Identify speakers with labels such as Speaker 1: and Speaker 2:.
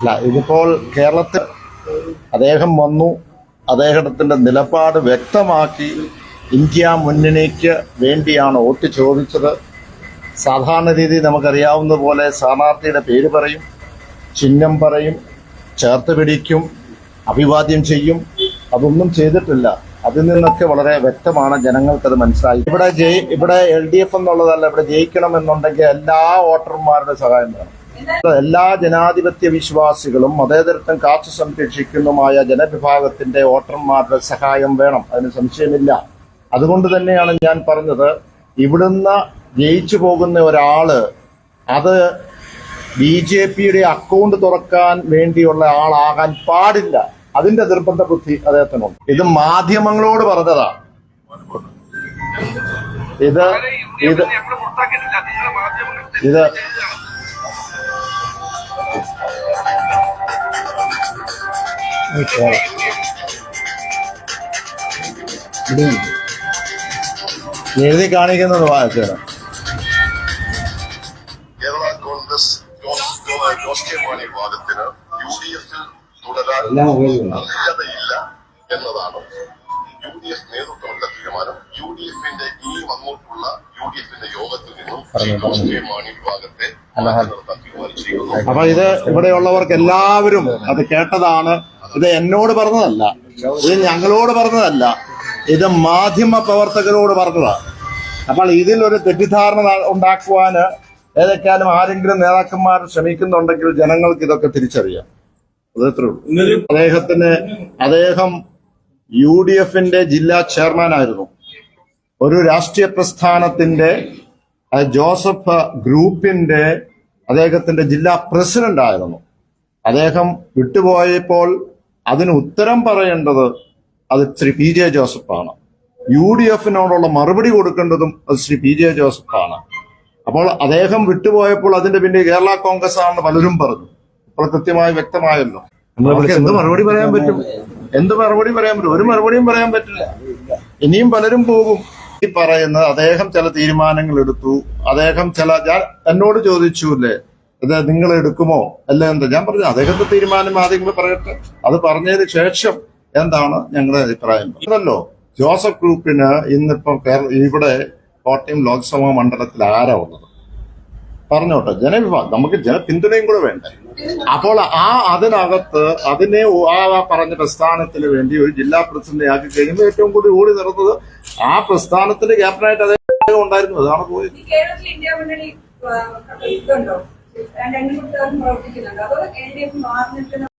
Speaker 1: അല്ല ഇതിപ്പോൾ കേരളത്തിൽ അദ്ദേഹം വന്നു അദ്ദേഹത്തിന്റെ നിലപാട് വ്യക്തമാക്കി ഇന്ത്യ മുന്നണിക്ക് വേണ്ടിയാണ് വോട്ട് ചോദിച്ചത്. സാധാരണ രീതി നമുക്കറിയാവുന്ന പോലെ സ്ഥാനാർത്ഥിയുടെ പേര് പറയും ചിഹ്നം പറയും ചേർത്ത് പിടിക്കും അഭിവാദ്യം ചെയ്യും. അതൊന്നും ചെയ്തിട്ടില്ല. അതിൽ നിന്നൊക്കെ വളരെ വ്യക്തമാണ് ജനങ്ങൾക്കത് മനസ്സിലായി. ഇവിടെ ജയി ഇവിടെ എൽ ഡി എഫ് എന്നുള്ളതല്ല ഇവിടെ ജയിക്കണം എന്നുണ്ടെങ്കിൽ എല്ലാ വോട്ടർമാരുടെ സഹായം വേണം. എല്ലാ ജനാധിപത്യ വിശ്വാസികളും മതേതരത്വം കാത്തു സംരക്ഷിക്കുന്നതുമായ ജനവിഭാഗത്തിന്റെ വോട്ടർമാരുടെ സഹായം വേണം. അതിന് സംശയമില്ല. അതുകൊണ്ട് തന്നെയാണ് ഞാൻ പറഞ്ഞത് ഇവിടുന്ന് ജയിച്ചു പോകുന്ന ഒരാൾ അത് ബി ജെ പിയുടെ അക്കൗണ്ട് തുറക്കാൻ വേണ്ടിയുള്ള ആളാകാൻ പാടില്ല. അതിന്റെ നിർബന്ധ ബുദ്ധി അദ്ദേഹത്തിനുണ്ട്. ഇത് മാധ്യമങ്ങളോട് പറഞ്ഞതാ. ഇത് ഇത് ഇത് എഴുതി കാണിക്കുന്നത് വായിച്ചത്
Speaker 2: കേരള കോൺഗ്രസ് ജോസ് ജോ- ജോസ് കെ മാണി വിഭാഗത്തിന് യു ഡി എഫിൽ തുടരാൻ അർഹതയില്ല എന്നതാണ്. യു ഡി എഫ് നേതൃത്വമുള്ള തീരുമാനം യു ഡി എഫിന്റെ ഇനി അങ്ങോട്ടുള്ള യു ഡി എഫിന്റെ യോഗത്തിൽ നിന്നും ജോസ് കെ മാണി വിഭാഗത്തെ
Speaker 1: അപ്പൊ ഇത് ഇവിടെയുള്ളവർക്ക് എല്ലാവരും അത് കേട്ടതാണ്. ഇത് എന്നോട് പറഞ്ഞതല്ല. ഇത് ഞങ്ങളോട് പറഞ്ഞതല്ല. ഇത് മാധ്യമ പ്രവർത്തകരോട് പറഞ്ഞതാണ്. അപ്പോൾ ഇതിൽ ഒരു തെറ്റിദ്ധാരണ ഉണ്ടാക്കുവാന് ഏതൊക്കെയാലും ആരെങ്കിലും നേതാക്കന്മാർ ശ്രമിക്കുന്നുണ്ടെങ്കിൽ ജനങ്ങൾക്ക് ഇതൊക്കെ തിരിച്ചറിയാം. അതത്രേ ഉള്ളൂ. അദ്ദേഹത്തിന് അദ്ദേഹം യു ഡി എഫിന്റെ ജില്ലാ ചെയർമാൻ ആയിരുന്നു ഒരു രാഷ്ട്രീയ പ്രസ്ഥാനത്തിന്റെ ജോസഫ് ഗ്രൂപ്പിന്റെ അദ്ദേഹത്തിന്റെ ജില്ലാ പ്രസിഡന്റ് ആയിരുന്നു അദ്ദേഹം വിട്ടുപോയപ്പോൾ അതിന് ഉത്തരം പറയേണ്ടത് അത് ശ്രീ പി ജെ ജോസഫാണ്. യു ഡി എഫിനോടുള്ള മറുപടി കൊടുക്കേണ്ടതും അത് ശ്രീ പി ജെ ജോസഫാണ്. അപ്പോൾ അദ്ദേഹം വിട്ടുപോയപ്പോൾ അതിന്റെ പിന്നെ കേരള കോൺഗ്രസ് ആണെന്ന് പലരും പറഞ്ഞു. അപ്പോൾ കൃത്യമായി വ്യക്തമായല്ലോ. നമുക്ക് എന്ത് മറുപടി പറയാൻ പറ്റും? എന്ത് മറുപടി പറയാൻ പറ്റും? ഒരു മറുപടിയും പറയാൻ പറ്റില്ല. ഇനിയും പലരും പോകും. ഈ പറയുന്നത് അദ്ദേഹം ചില തീരുമാനങ്ങൾ എടുത്തു. അദ്ദേഹം ചില ഞാൻ എന്നോട് ചോദിച്ചുല്ലേ ഇത് നിങ്ങൾ എടുക്കുമോ? അല്ല എന്താ? ഞാൻ പറഞ്ഞു അദ്ദേഹത്തെ തീരുമാനം ആദ്യങ്ങൾ പറയട്ടെ. അത് പറഞ്ഞതിന് ശേഷം എന്താണ് ഞങ്ങളുടെ അഭിപ്രായം? അതല്ലോ ജോസഫ് ഗ്രൂപ്പിന് ഇന്നിപ്പം ഇവിടെ കോട്ടയം ലോക്സഭാ മണ്ഡലത്തിൽ ആരാ ഉള്ളത്? പറഞ്ഞോട്ടെ ജനവിഭാഗം നമുക്ക് ജന പിന്തുണയും കൂടെ വേണ്ടേ? അപ്പോൾ ആ അതിനകത്ത് അതിനെ ആ പറഞ്ഞ പ്രസ്ഥാനത്തിന് വേണ്ടി ഒരു ജില്ലാ പ്രസിഡന്റ് ആക്കി കഴിയുമ്പോൾ ഏറ്റവും കൂടി ഓടി നടന്നത് ആ പ്രസ്ഥാനത്തിന്റെ ക്യാപ്റ്റനായിട്ട് അദ്ദേഹം ഉണ്ടായിരുന്നു. അതാണ് പോയത്.
Speaker 3: ചേർന്ന് പ്രവർത്തിക്കുന്നുണ്ടോ. അതോ എൽ ഡി എഫ് മാറി നിൽക്കുന്ന